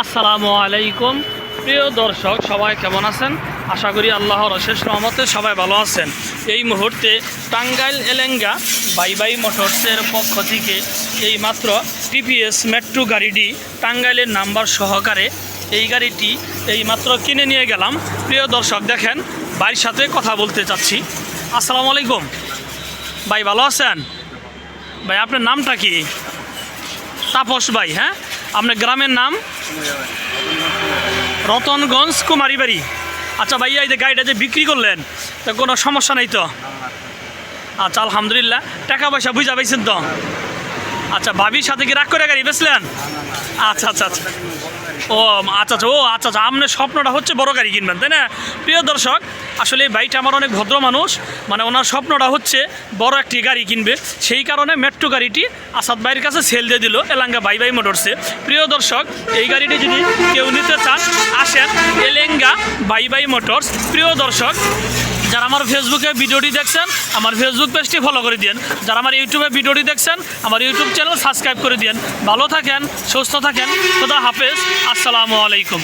আসসালামু আলাইকুম। প্রিয় দর্শক, সবাই কেমন আছেন? আশা করি আল্লাহর অশেষ রহমতে সবাই ভালো আছেন। এই মুহূর্তে টাঙ্গাইল এলেঙ্গা বাই বাই মোটরসের পক্ষ থেকে এই মাত্র টিপিএস মেট্রো গাড়িটি টাঙ্গাইলের নাম্বার সহকারে এই গাড়িটি এই মাত্র কিনে নিয়ে গেলাম। প্রিয় দর্শক, দেখেন ভাইয়ের সাথে কথা বলতে চাচ্ছি। আসসালামু আলাইকুম। ভাই, ভালো আছেন? ভাই, আপনার নামটা কি? তাপস ভাই হ্যাঁ? আপনার গ্রামের নাম? রতনগঞ্জ কুমারীবাড়ি। আচ্ছা ভাইয়া, এই যে গাড়িটা যে বিক্রি করলেন, তা কোনো সমস্যা নেই তো? আচ্ছা আলহামদুলিল্লাহ। টাকা পয়সা বুঝা পাইছেন তো? আচ্ছা ভাবির সাথে কি রাগ করে গাড়ি বেচলেন? আচ্ছা আচ্ছা আচ্ছা। ও আচ্ছা আচ্ছা ও আচ্ছা আচ্ছা আপনার স্বপ্নটা হচ্ছে বড় গাড়ি কিনবেন, তাই না? প্রিয় দর্শক আসলে এই বাইকটা আমার অনেক ভদ্র মানুষ মানে ওনার স্বপ্নটা হচ্ছে বড় একটি গাড়ি কিনবে। সেই কারণে মেট্রো গাড়িটি আসাদ ভাইয়ের কাছে সেল দিয়ে দিল, এলাঙ্গা বাই বাই মোটরসে। প্রিয় দর্শক, এই গাড়িটি যদি কেউ নিতে চান, আসেন এলেঙ্গা বাই বাই মোটরস। প্রিয় দর্শক, যারা আমার ফেসবুকে ভিডিওটি দেখছেন, আমার ফেসবুক পেজটি ফলো করে দিন যারা আমার ইউটিউবে ভিডিওটি দেখছেন, আমার ইউটিউব চ্যানেল সাবস্ক্রাইব করে দিন ভালো থাকেন, সুস্থ থাকেন, খোদা হাফেজ, আসসালামু আলাইকুম।